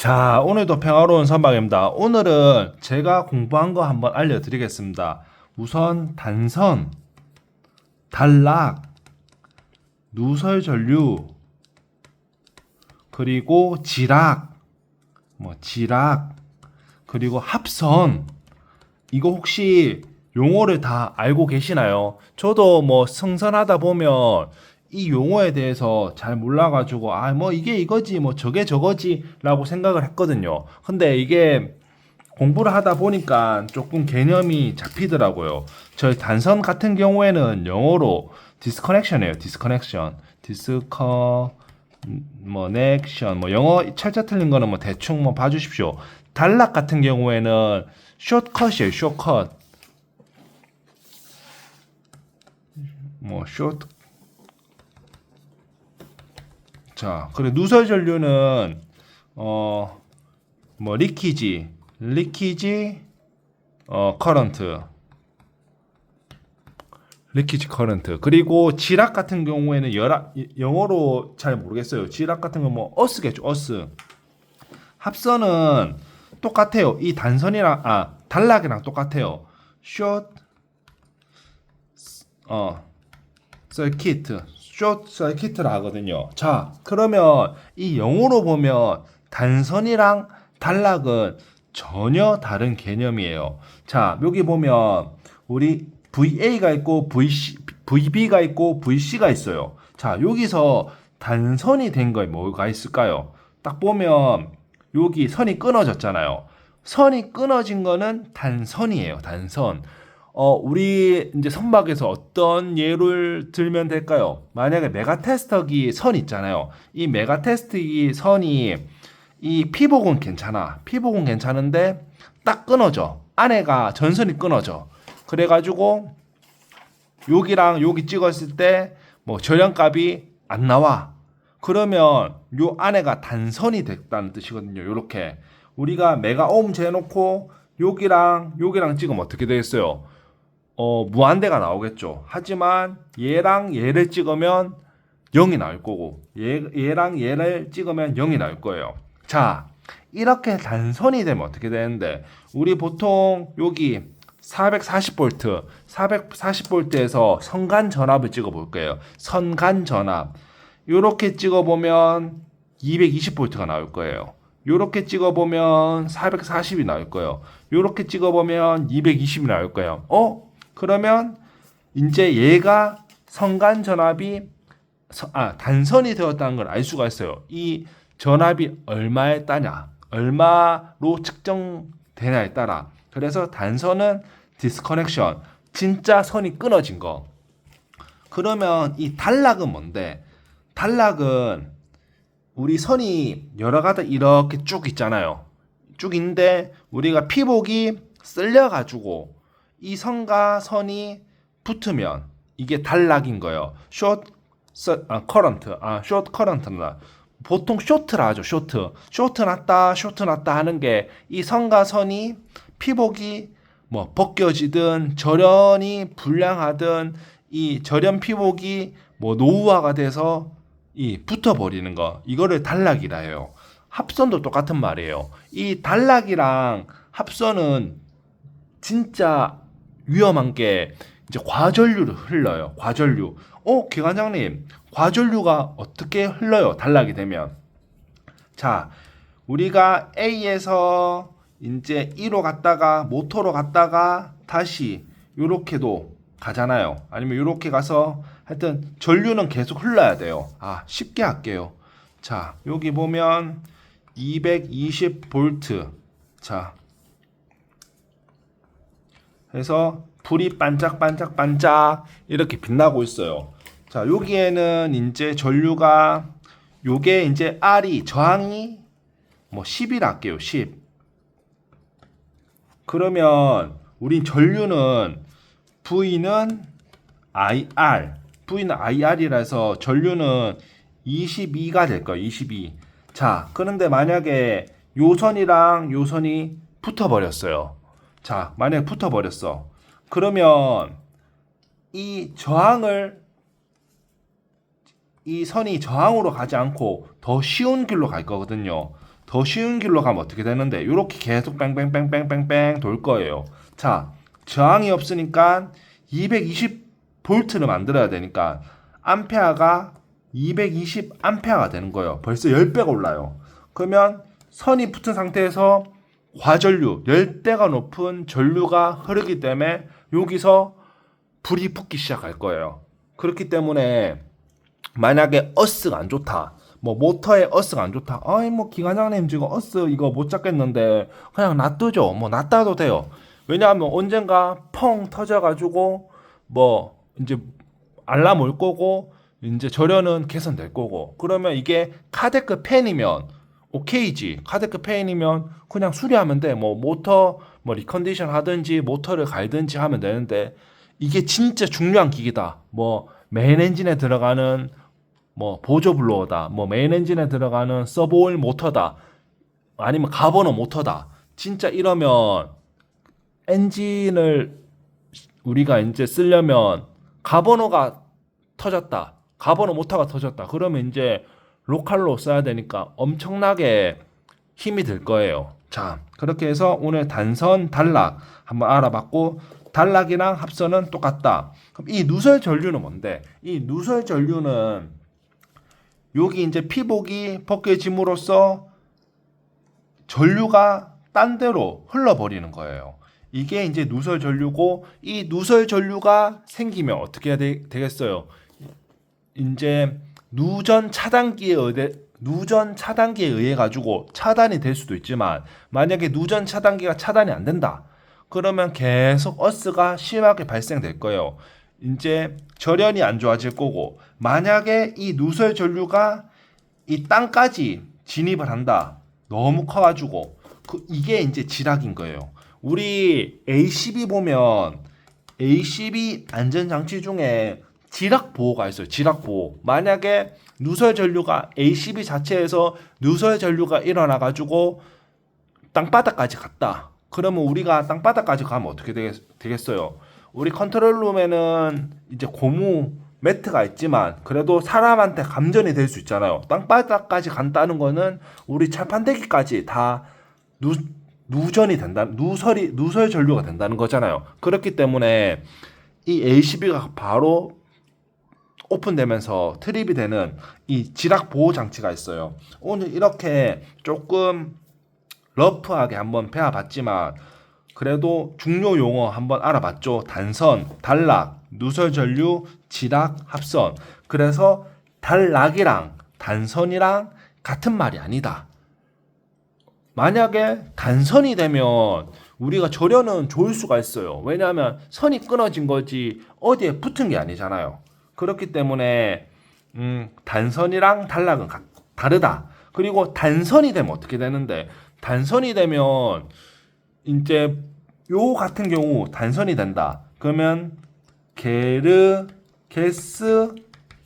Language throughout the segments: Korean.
자, 오늘도 평화로운 선박입니다. 오늘은 제가 공부한 거 한번 알려드리겠습니다. 우선 단선, 단락, 누설 전류, 그리고 지락, 뭐 지락, 그리고 합선. 이거 혹시 용어를 다 알고 계시나요? 저도 뭐 승선하다 보면 이 용어에 대해서 잘 몰라가지고 아 뭐 이게 이거지 뭐 저게 저거지라고 생각을 했거든요. 근데 이게 공부를 하다 보니까 조금 개념이 잡히더라고요. 저희 단선 같은 경우에는 영어로 디스커넥션이에요. 디스커넥션, 디스커 뭐 넥션 뭐 영어 철자 틀린 거는 뭐 대충 뭐 봐주십시오. 단락 같은 경우에는 숏컷이에요. 숏컷. 뭐 숏. 자, 그리고 누설 전류는 어 뭐 리키지, 리키지 어 커런트. 리키지 커런트. 그리고 지락 같은 경우에는 열악 영어로 잘 모르겠어요. 지락 같은 건뭐 어스겠죠. 어스. 합선은 똑같아요. 이 단선이랑 아 단락이랑 똑같아요. 숏어서 숏 서키트라 하거든요. 자, 그러면 이 영어로 보면 단선이랑 단락은 전혀 다른 개념이에요. 자, 여기 보면 우리 VA가 있고 VC, VB가 있고 VC가 있어요. 자, 여기서 단선이 된 거에 뭐가 있을까요? 딱 보면 여기 선이 끊어졌잖아요. 선이 끊어진 거는 단선이에요. 단선. 어, 우리 이제 선박에서 어떤 예를 들면 될까요? 만약에 메가테스터기 선 있잖아요. 이 메가테스트기 선이 이 피복은 괜찮아. 피복은 괜찮은데 딱 끊어져. 안에가 전선이 끊어져. 그래가지고 여기랑 여기 찍었을 때 뭐 절연값이 안 나와. 그러면 요 안에가 단선이 됐다는 뜻이거든요. 요렇게 우리가 메가옴 재놓고 여기랑 여기랑 찍으면 어떻게 되겠어요? 어, 무한대가 나오겠죠. 하지만 얘랑 얘를 찍으면 0이 나올 거고 얘, 얘랑 얘를 찍으면 0이 나올 거예요. 자, 이렇게 단선이 되면 어떻게 되는데 우리 보통 여기 440V, 440V에서 선간 전압을 찍어 볼 거예요. 선간 전압. 요렇게 찍어 보면 220V가 나올 거예요. 요렇게 찍어 보면 440이 나올 거예요. 요렇게 찍어 보면 220이 나올 거예요. 어? 그러면 이제 얘가 선간 전압이 서- 아, 단선이 되었다는 걸 알 수가 있어요. 이 전압이 얼마에 따냐, 얼마로 측정되냐에 따라. 그래서 단선은 디스커넥션, 진짜 선이 끊어진 거. 그러면 이 단락은 뭔데? 단락은 우리 선이 여러 가지 이렇게 쭉 있잖아요. 쭉 있는데 우리가 피복이 쓸려가지고 이 선과 선이 붙으면 이게 단락인 거예요. 숏 서, 아, 커런트, 아, 숏 커런트나 보통 쇼트라 하죠. 쇼트, 쇼트 났다, 쇼트 났다 하는 게 이 선과 선이 피복이 뭐 벗겨지든 절연이 불량하든 이 절연 피복이 뭐 노후화가 돼서 이 붙어버리는 거 이거를 단락이라 해요. 합선도 똑같은 말이에요. 이 단락이랑 합선은 진짜 위험한 게 이제 과전류를 흘러요. 과전류. 어, 기관장님, 과전류가 어떻게 흘러요? 단락이 되면. 자, 우리가 A에서 이제 E로 갔다가 모터로 갔다가 다시 요렇게도 가잖아요. 아니면 요렇게 가서 하여튼 전류는 계속 흘러야 돼요. 아, 쉽게 할게요. 자, 여기 보면 220V. 자, 해서 불이 반짝반짝 반짝 이렇게 빛나고 있어요. 자, 여기에는 이제 전류가 요게 이제 R이 저항이 뭐 10이라 할게요. 10. 그러면 우린 전류는 V는 IR, V는 IR이라서 전류는 22가 될 거예요. 22. 자, 그런데 만약에 요선이랑 요선이 붙어 버렸어요. 자, 만약에 붙어 버렸어. 그러면 이 저항을 이 선이 저항으로 가지 않고 더 쉬운 길로 갈 거거든요. 더 쉬운 길로 가면 어떻게 되는데 이렇게 계속 뺑뺑뺑뺑뺑뺑 돌 거예요. 자, 저항이 없으니까 220 볼트를 만들어야 되니까 암페아가 220 암페아가 되는 거예요. 벌써 10배가 올라요. 그러면 선이 붙은 상태에서 과전류, 열대가 높은 전류가 흐르기 때문에 여기서 불이 붙기 시작할 거예요. 그렇기 때문에 만약에 어스가 안 좋다. 뭐 모터에 어스가 안 좋다. 아이 뭐 기관장님 지금 어스 이거 못 잡겠는데 그냥 놔두죠. 뭐 놔둬도 돼요. 왜냐하면 언젠가 펑 터져가지고 뭐 이제 알람 올 거고 이제 절연은 개선될 거고 그러면 이게 카데크 펜이면 오케이지. 카데크 펜이면 그냥 수리하면 돼. 뭐 모터 뭐 리컨디션 하든지 모터를 갈든지 하면 되는데 이게 진짜 중요한 기기다. 뭐 메인 엔진에 들어가는 뭐 보조 블로어다. 뭐 메인 엔진에 들어가는 서브오일 모터다. 아니면 가버너 모터다. 진짜 이러면 엔진을 우리가 이제 쓰려면 가버너가 터졌다. 가버너 모터가 터졌다. 그러면 이제 로컬로 써야 되니까 엄청나게 힘이 들 거예요. 자, 그렇게 해서 오늘 단선 단락 한번 알아봤고 단락이랑 합선은 똑같다. 그럼 이 누설 전류는 뭔데? 이 누설 전류는 여기 이제 피복이 벗겨짐으로써 전류가 딴 데로 흘러버리는 거예요. 이게 이제 누설 전류고 이 누설 전류가 생기면 어떻게 해야 되, 되겠어요? 이제 누전 차단기에 의해 누전 차단기에 의해 가지고 차단이 될 수도 있지만 만약에 누전 차단기가 차단이 안 된다. 그러면 계속 어스가 심하게 발생될 거예요. 이제 절연이 안 좋아질 거고 만약에 이 누설 전류가 이 땅까지 진입을 한다. 너무 커가지고 그 이게 이제 지락인 거예요. 우리 A12 보면 A12 안전장치 중에 지락 보호가 있어요. 지락 보호. 만약에 누설 전류가 A12 자체에서 누설 전류가 일어나 가지고 땅바닥까지 갔다. 그러면 우리가 땅바닥까지 가면 어떻게 되겠, 되겠 어요? 우리 컨트롤룸에는 이제 고무 매트가 있지만 그래도 사람한테 감전이 될 수 있잖아요. 땅바닥까지 간다는 거는 우리 철판대기까지 다 누, 누전이 된다, 누설이 누설 전류가 된다는 거잖아요. 그렇기 때문에 이 A12가 바로 오픈되면서 트립이 되는 이 지락 보호 장치가 있어요. 오늘 이렇게 조금 러프하게 한번 배워봤지만 그래도 중요 용어 한번 알아봤죠. 단선, 단락, 누설 전류, 지락, 합선. 그래서 단락이랑 단선이랑 같은 말이 아니다. 만약에 단선이 되면 우리가 절연은 좋을 수가 있어요. 왜냐하면 선이 끊어진 거지 어디에 붙은 게 아니잖아요. 그렇기 때문에 음, 단선이랑 단락은 가- 다르다. 그리고 단선이 되면 어떻게 되는데 단선이 되면 이제 요 같은 경우 단선이 된다. 그러면 게르 게스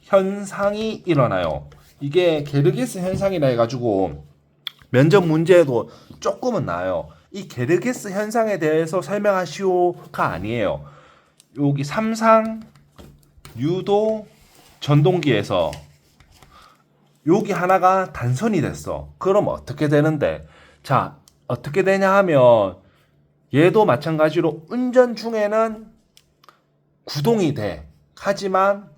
현상이 일어나요. 이게 게르게스 현상이라 해가지고 면접 문제에도 조금은 나요. 이 게르게스 현상에 대해서 설명하시오가 아니에요. 여기 삼상 유도 전동기에서 여기 하나가 단선이 됐어. 그럼 어떻게 되는데? 자, 어떻게 되냐 하면 얘도 마찬가지로 운전 중에는 구동이 돼. 하지만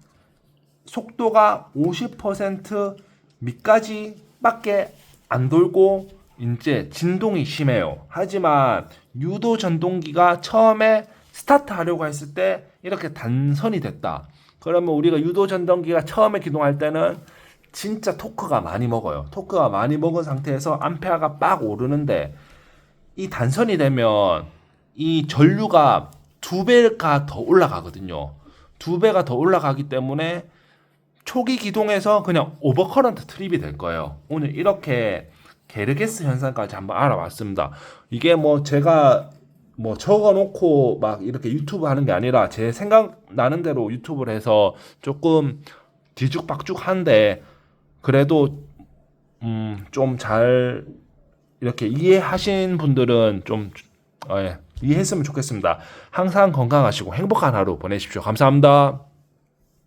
속도가 50% 밑까지 밖에 안 돌고 이제 진동이 심해요. 하지만 유도 전동기가 처음에 스타트 하려고 했을 때 이렇게 단선이 됐다. 그러면 우리가 유도 전동기가 처음에 기동할 때는 진짜 토크가 많이 먹어요. 토크가 많이 먹은 상태에서 암페아가 빡 오르는데 이 단선이 되면 이 전류가 두 배가 더 올라가거든요. 두 배가 더 올라가기 때문에 초기 기동에서 그냥 오버커런트 트립이 될 거예요. 오늘 이렇게 게르게스 현상까지 한번 알아봤습니다. 이게 뭐 제가 뭐 적어놓고 막 이렇게 유튜브 하는 게 아니라 제 생각 나는 대로 유튜브를 해서 조금 뒤죽박죽한데 그래도 음 좀 잘 이렇게 이해하신 분들은 좀 어, 예, 이해했으면 좋겠습니다. 항상 건강하시고 행복한 하루 보내십시오. 감사합니다.